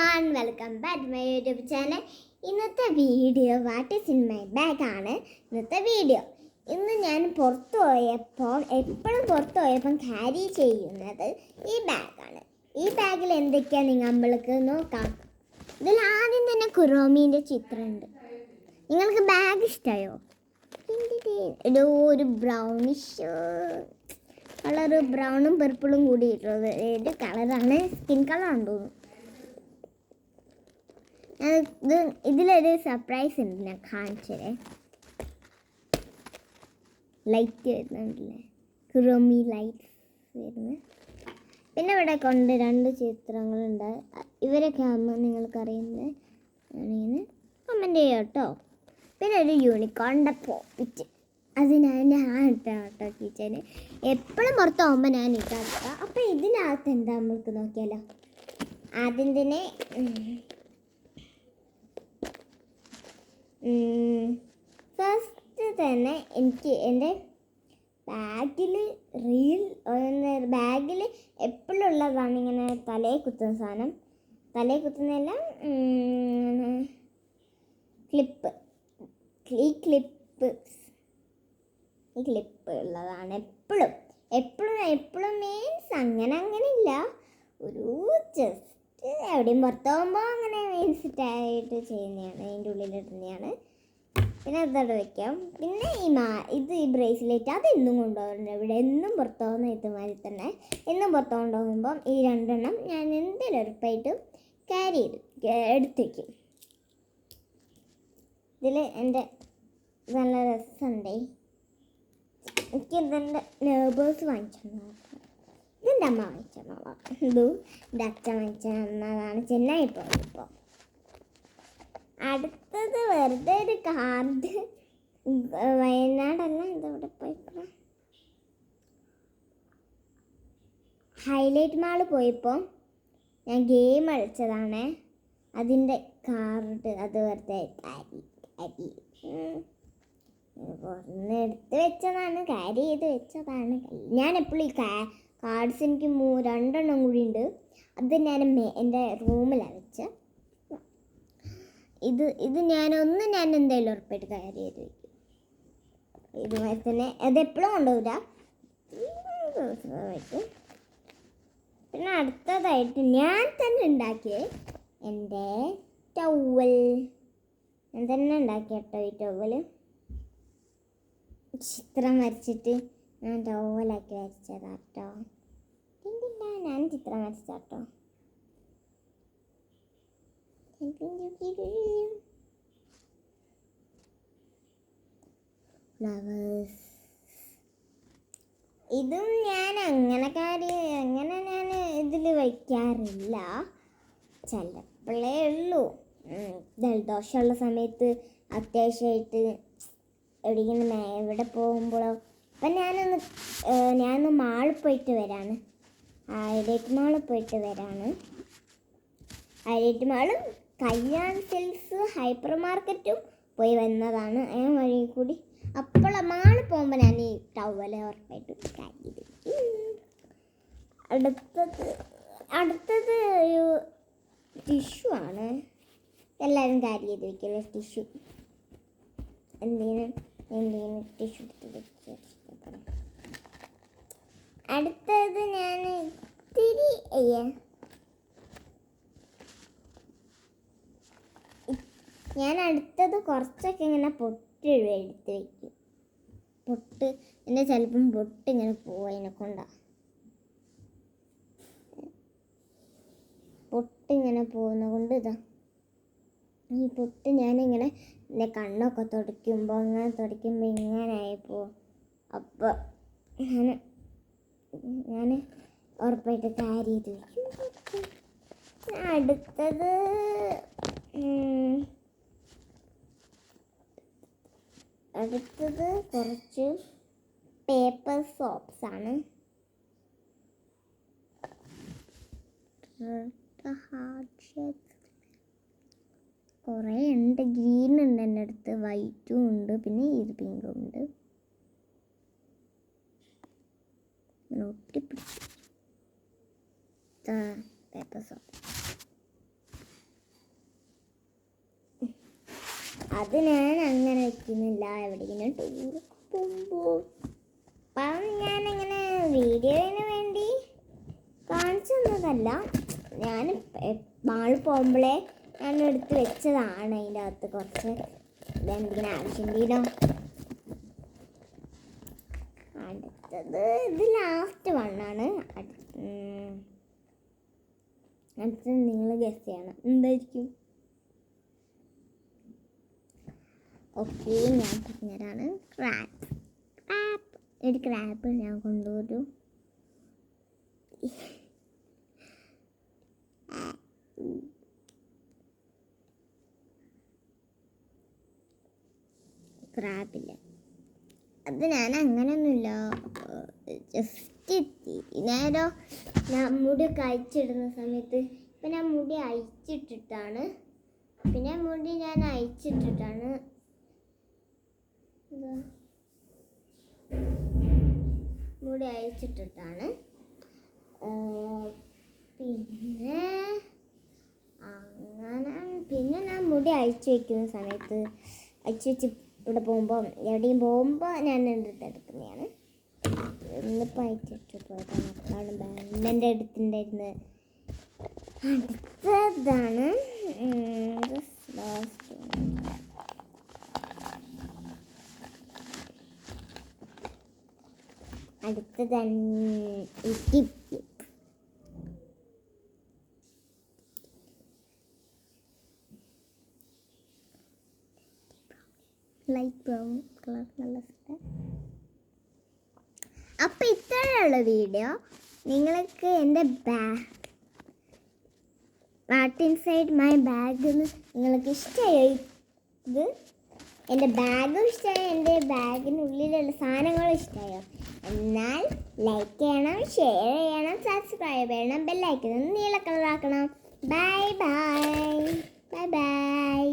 Welcome back my YouTube channel ഇന്നത്തെ video what is in my bag ആണ് ഇന്നത്തെ video ഇന്ന് ഞാൻ പുറത്തു പോയപ്പോൾ എപ്പോഴും പുറത്തു പോയപ്പം ക്യാരി ചെയ്യുന്നത് ഈ ബാഗാണ് ഈ ബാഗിൽ എന്തൊക്കെയാണ് നിങ്ങൾ നമ്മൾക്ക് നോക്കാം? ഇതിൽ ആദ്യം തന്നെ കുറോമീന്റെ ചിത്രമുണ്ട്. നിങ്ങൾക്ക് ബാഗ് ഇഷ്ടമായോ ഒരു ഒരു ബ്രൗണിഷ് കളർ ബ്രൗണും പെർപ്പിളും കൂടിയിട്ടുള്ളത് ഏത് കളറാണ് സ്കിൻ കളറാണ് തോന്നുന്നു. ഇത് ഇതിലൊരു സർപ്രൈസ് ഉണ്ട് ഞാൻ കാണിച്ചേ ലൈറ്റ് വരുന്നുണ്ടല്ലേ? ക്രോമി ലൈറ്റ്സ് വരുന്നത്. പിന്നെ ഇവിടെ കൊണ്ട് രണ്ട് ചിത്രങ്ങളുണ്ട്. ഇവരൊക്കെ ആകുമ്പോൾ നിങ്ങൾക്കറിയുന്നത്. ആണെങ്കിൽ കമന്റ് ചെയ്യാം കേട്ടോ. പിന്നെ ഒരു യൂണിക്കോണിന്റെ പോപ്പിറ്റ് അത് ഞാൻ ഇട്ടാ കേട്ടോ കിച്ചന് എപ്പോഴും പുറത്ത് ഞാൻ ഇട്ടാ അപ്പോൾ ഇതിനകത്ത് എന്താ നമുക്ക് നോക്കിയാലോ? ആദ്യം തന്നെ ഫസ്റ്റ് തന്നെ എനിക്ക് എന്റെ ബാഗിൽ റീൽ ബാഗിൽ എപ്പോഴും ഉള്ളതാണ് ഇങ്ങനെ തലയിൽ കുത്തുന്ന സാധനം. തലയിൽ കുത്തുന്നതെല്ലാം ക്ലിപ്പ് ഈ ക്ലിപ്പ് ഈ ക്ലിപ്പ് ഉള്ളതാണ് എപ്പോഴും എപ്പോഴും എപ്പോഴും മീൻസ് അങ്ങനെ അങ്ങനെ ഇല്ല ഒരു ജസ്റ്റ് എവിടെയും പുറത്ത് പോകുമ്പോൾ അങ്ങനെ മീൻസ് ആയിട്ട് ചെയ്യുന്നതാണ്. അതിന്റെ ഉള്ളിലിടുന്നതാണ് പിന്നെ അതവിടെ വെക്കാം. പിന്നെ ഈ മാ ഇത് ഈ ബ്രേസ്ലെറ്റ് അത് എന്നും കൊണ്ടുപോകുന്നുണ്ട് ഇവിടെ എന്നും പുറത്ത് ഇതുമാതിരി തന്നെ. എന്നും പുറത്ത് കൊണ്ടുപോകുമ്പം ഈ രണ്ടെണ്ണം ഞാൻ എന്തെങ്കിലും ഉറപ്പായിട്ടും ക്യാരി ചെയ്ത് എടുത്തു വയ്ക്കും ഇതിൽ എന്റെ നല്ല രസമുണ്ടേ. എനിക്ക് നെർബേഴ്സ് വാങ്ങിച്ചു ഇതെന്റെ അമ്മ വാങ്ങിച്ചു തന്നോളാം ഇതും എന്റെ അച്ഛൻ വാങ്ങിച്ചു തന്നതാണ് ചെന്നൈ പോയത് ഇപ്പോൾ അടുത്തത് വെറുതെ ഒരു കാർഡ് വയനാടല്ല ഇതവിടെ പോയപ്പോൾ ഹൈലൈറ്റ് മാൾ പോയപ്പോൾ ഞാൻ ഗെയിം കളിച്ചതാണ്. അതിന്റെ കാർഡ് അത് വെറുതെ അരി ഒന്ന് എടുത്ത് വെച്ചതാണ് കാരി ചെയ്ത് വെച്ചതാണ്. ഞാൻ എപ്പോഴും ഈ കാർഡ്സ് എനിക്ക് മൂ രണ്ടെണ്ണം കൂടി ഉണ്ട്. അത് ഞാൻ എന്റെ റൂമിലാണ് വെച്ച്. ഇത് ഇത് ഞാനൊന്ന് ഞാൻ എന്തായാലും ഉറപ്പായിട്ട് കയറി ചെയ്ത് വയ്ക്കും ഇതുമാതിരി തന്നെ അത് എപ്പോഴും കൊണ്ടുപോകില്ല പിന്നെ അടുത്തതായിട്ട് ഞാൻ തന്നെ ഉണ്ടാക്കിയ എന്റെ ടവൽ ഞാൻ തന്നെ ഉണ്ടാക്കിയ ഈ ടവൽ ചിത്രം വരച്ചിട്ട് ഞാൻ ടവലാക്കി വരച്ചതാ കേട്ടോ എന്തില്ല ഞാൻ ചിത്രം ഫ്ലവേഴ്സ് ഇതും ഞാൻ അങ്ങനെ കാര്യം അങ്ങനെ ഞാൻ ഇതിൽ വയ്ക്കാറില്ല. ചിലപ്പോഴേ ഉള്ളൂ. ജലദോഷമുള്ള സമയത്ത് അത്യാവശ്യമായിട്ട് എവിടെയെങ്കിലും എവിടെ പോകുമ്പോഴോ അപ്പം ഞാനൊന്ന് ഞാനൊന്ന് മാളിൽ പോയിട്ട് വരാണ്. ഹൈലൈറ്റ് മാളിൽ പോയിട്ട് വരാണ്. ഹൈലൈറ്റ് മാളും കല്യാൺ സെൽസ് ഹൈപ്പർ മാർക്കറ്റും പോയി വന്നതാണ്. ആ വഴി കൂടി. അപ്പോൾ മാളിൽ പോകുമ്പോൾ ഞാൻ ഈ ടവൽ ഉറപ്പായിട്ട് അടുത്തത് അടുത്തത് ഒരു ടിഷ്യൂ ആണ്. എല്ലാവരും കാര്യം ചെയ്ത് വയ്ക്കുമല്ലോ ടിഷ്യൂ. എന്തെങ്കിലും എന്തെങ്കിലും ടിഷ്യൂ എടുത്ത് വെച്ച് അടുത്തത് ഞാൻ ഇത്തിരി ഞാൻ അടുത്തത് കുറച്ചൊക്കെ ഇങ്ങനെ പൊട്ട് എടുത്ത് വയ്ക്കും പൊട്ട് എന്റെ ചിലപ്പം പൊട്ട് ഇങ്ങനെ പോവും അതിനെ പൊട്ട് ഇങ്ങനെ പോകുന്ന കൊണ്ട് ഇതാ. ഈ പൊട്ട് ഞാനിങ്ങനെ എന്റെ കണ്ണൊക്കെ തുടയ്ക്കുമ്പോൾ അങ്ങനെ തുടയ്ക്കുമ്പോൾ ഇങ്ങനെ ആയിപ്പോ അപ്പോൾ ഞാൻ ഞാൻ ഉറപ്പായിട്ട് കാര്യം വയ്ക്കും അടുത്തത് അടുത്തത് കുറച്ച് പേപ്പർ സോപ്സ് ആണ്. കുറേ ഉണ്ട് ഗ്രീൻ ഉണ്ട് എന്റെ അടുത്ത് വൈറ്റും ഉണ്ട് പിന്നെ ഇത് പിങ്കും ഉണ്ട്. ഒത്തിരി പിടിച്ചു പേപ്പർ സോപ്പ് അത് ഞാൻ അങ്ങനെ വെക്കുന്നില്ല എവിടെയെങ്കിലും ടൂറൊക്കെ പോകുമ്പോൾ അപ്പം ഞാനങ്ങനെ വീഡിയോയിന് വേണ്ടി കാണിച്ചു തന്നതല്ല. ഞാൻ മാൾ പോകുമ്പോഴേ ഞാൻ എടുത്ത് വെച്ചതാണ് അതിന്റെ അകത്ത് കുറച്ച്. എന്തെങ്കിലും ആവശ്യമുണ്ടെങ്കിലോ അടുത്തത് ഇത് ലാസ്റ്റ് വണ്ണാണ് അടുത്തത് നിങ്ങൾ ഗസ് ചെയ്യണം. എന്തായിരിക്കും? ഓക്കെ ഞാൻ പറഞ്ഞതാണ് ക്രാപ്പ് ക്രാപ്പ് ഒരു ക്രാപ്പ് ഞാൻ കൊണ്ടുവരും. ക്രാപ്പില്ല അത് ഞാൻ അങ്ങനെയൊന്നുമില്ല ജസ്റ്റ് നേരോ ഞാൻ മുടി ഒക്കെ അയച്ചിടുന്ന സമയത്ത് ഇപ്പം ഞാൻ മുടി അയച്ചിട്ടിട്ടാണ് പിന്നെ മുടി ഞാൻ അയച്ചിട്ടിട്ടാണ് മുടി അയച്ചിട്ടിട്ടാണ് പിന്നെ അങ്ങനെ പിന്നെ ഞാൻ മുടി അയച്ചു വയ്ക്കുന്ന സമയത്ത് അയച്ചു വെച്ച് ഇവിടെ പോകുമ്പോൾ എവിടെയും പോകുമ്പോൾ ഞാൻ എന്റെ അടുത്ത് എടുക്കുന്നതാണ് ഇന്നിപ്പോൾ അയച്ചിട്ട് പോയതാണ്. അപ്പോഴാണ് ബാങ്കിന്റെ അടുത്തുണ്ടായിരുന്നത് അടുത്തതാണ് one. അടുത്തതാണ് ടിപ്പ് ലൈറ്റ് ബ്രൗൺ കളർ നല്ല അപ്പോൾ ഇത്രയുള്ള വീഡിയോ നിങ്ങൾക്ക് എന്റെ ബാ വാട്ട് ഇൻസൈഡ് മൈ ബാഗ് നിങ്ങൾക്ക് ഇഷ്ടമായി ഇത് എന്റെ ബാഗും ഇഷ്ടമായി എന്റെ ബാഗിനുള്ളിലുള്ള സാധനങ്ങളും ഇഷ്ടമായോ എന്നാൽ ലൈക്ക് ചെയ്യണം ഷെയർ ചെയ്യണം സബ്സ്ക്രൈബ് ചെയ്യണം ബെല്ലൈക്കണം നീല കളറാക്കണം ബൈ ബൈ ബൈ ബൈ